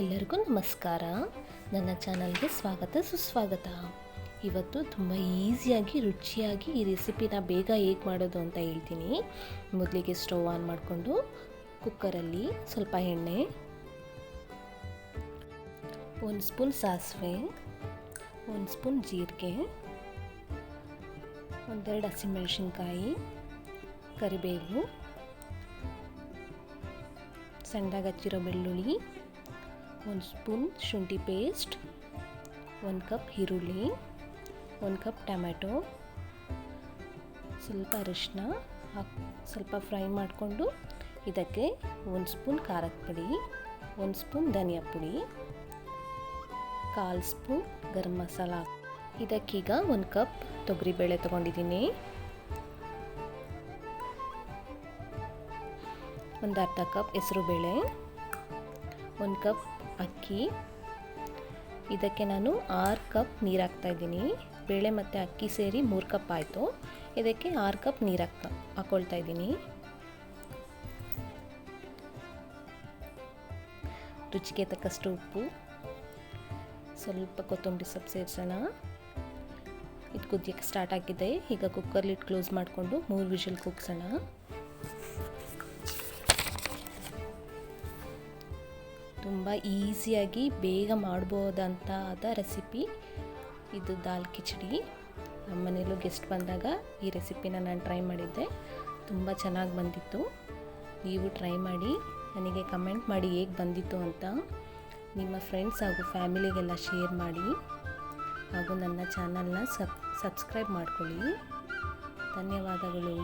ಎಲ್ಲರಿಗೂ ನಮಸ್ಕಾರ. ನನ್ನ ಚಾನಲ್ಗೆ ಸ್ವಾಗತ, ಸುಸ್ವಾಗತ. ಇವತ್ತು ತುಂಬ ಈಸಿಯಾಗಿ, ರುಚಿಯಾಗಿ ಈ ರೆಸಿಪಿನ ಬೇಗ ಹೇಗೆ ಮಾಡೋದು ಅಂತ ಹೇಳ್ತೀನಿ. ಮೊದಲಿಗೆ ಸ್ಟವ್ ಆನ್ ಮಾಡಿಕೊಂಡು ಕುಕ್ಕರಲ್ಲಿ ಸ್ವಲ್ಪ ಎಣ್ಣೆ, ಒಂದು ಸ್ಪೂನ್ ಸಾಸಿವೆ, ಒಂದು ಸ್ಪೂನ್ ಜೀರಿಗೆ, ಒಂದೆರಡು ಹಸಿಮೆಣಸಿನ್ಕಾಯಿ, ಕರಿಬೇವು, ಸಣ್ಣದಾಗಿ ಹಚ್ಚಿರೋ ಬೆಳ್ಳುಳ್ಳಿ ಒಂದು ಸ್ಪೂನ್ ಶುಂಠಿ ಪೇಸ್ಟ್, ಒಂದು ಕಪ್ ಈರುಳ್ಳಿ, ಒಂದು ಕಪ್ ಟೊಮ್ಯಾಟೊ, ಸ್ವಲ್ಪ ಅರಿಶಿನ ಹಾಕಿ, ಸ್ವಲ್ಪ ಫ್ರೈ ಮಾಡಿಕೊಂಡು ಇದಕ್ಕೆ ಒಂದು ಸ್ಪೂನ್ ಖಾರದ ಪುಡಿ, ಒಂದು ಸ್ಪೂನ್ ಧನಿಯಾ ಪುಡಿ, ಕಾಲು ಸ್ಪೂನ್ ಗರಂ ಮಸಾಲ. ಇದಕ್ಕೀಗ ಒಂದು ಕಪ್ ತೊಗರಿಬೇಳೆ ತೊಗೊಂಡಿದ್ದೀನಿ. ಒಂದು ಅರ್ಧ ಕಪ್ ಹೆಸರುಬೇಳೆ ಒಂದು ಕಪ್ ಅಕ್ಕಿ. ಇದಕ್ಕೆ ನಾನು ಆರು ಕಪ್ ನೀರು ಹಾಕ್ತಾಯಿದ್ದೀನಿ ಬೇಳೆ ಮತ್ತು ಅಕ್ಕಿ ಸೇರಿ ಮೂರು ಕಪ್ ಆಯಿತು. ಇದಕ್ಕೆ ಆರು ಕಪ್ ನೀರು ಹಾಕ್ತಾ ಹಾಕ್ಕೊಳ್ತಾ ಇದ್ದೀನಿ. ರುಚಿಗೆ ತಕ್ಕಷ್ಟು ಉಪ್ಪು. ಸ್ವಲ್ಪ ಕೊತ್ತಂಬರಿ ಸೊಪ್ಪು ಸೇರಿಸೋಣ. ಇದು ಕುದಿಯೋಕ್ಕೆ ಸ್ಟಾರ್ಟ್ ಆಗಿದೆ. ಈಗ ಕುಕ್ಕರ್ಲಿಟ್ಟು ಕ್ಲೋಸ್ ಮಾಡಿಕೊಂಡು ಮೂರು ವಿಷಲ್ ಕೂಗ್ಸೋಣ. ತುಂಬ ಈಸಿಯಾಗಿ ಬೇಗ ಮಾಡ್ಬೋದಂತಾದ ರೆಸಿಪಿ ಇದು ದಾಲ್ ಕಿಚಡಿ. ನಮ್ಮ ಮನೇಲೂ ಗೆಸ್ಟ್ ಬಂದಾಗ ಈ ರೆಸಿಪಿನ ನಾನು ಟ್ರೈ ಮಾಡಿದ್ದೆ. ತುಂಬ ಚೆನ್ನಾಗಿ ಬಂದಿತ್ತು. ನೀವು ಟ್ರೈ ಮಾಡಿ, ನನಗೆ ಕಮೆಂಟ್ ಮಾಡಿ ಹೇಗೆ ಬಂದಿತ್ತು ಅಂತ ನಿಮ್ಮ ಫ್ರೆಂಡ್ಸ್ ಹಾಗೂ ಫ್ಯಾಮಿಲಿಗೆಲ್ಲ ಶೇರ್ ಮಾಡಿ ಹಾಗೂ ನನ್ನ ಚಾನಲ್ನ ಸಬ್ ಸಬ್ಸ್ಕ್ರೈಬ್ ಮಾಡ್ಕೊಳ್ಳಿ. ಧನ್ಯವಾದಗಳು.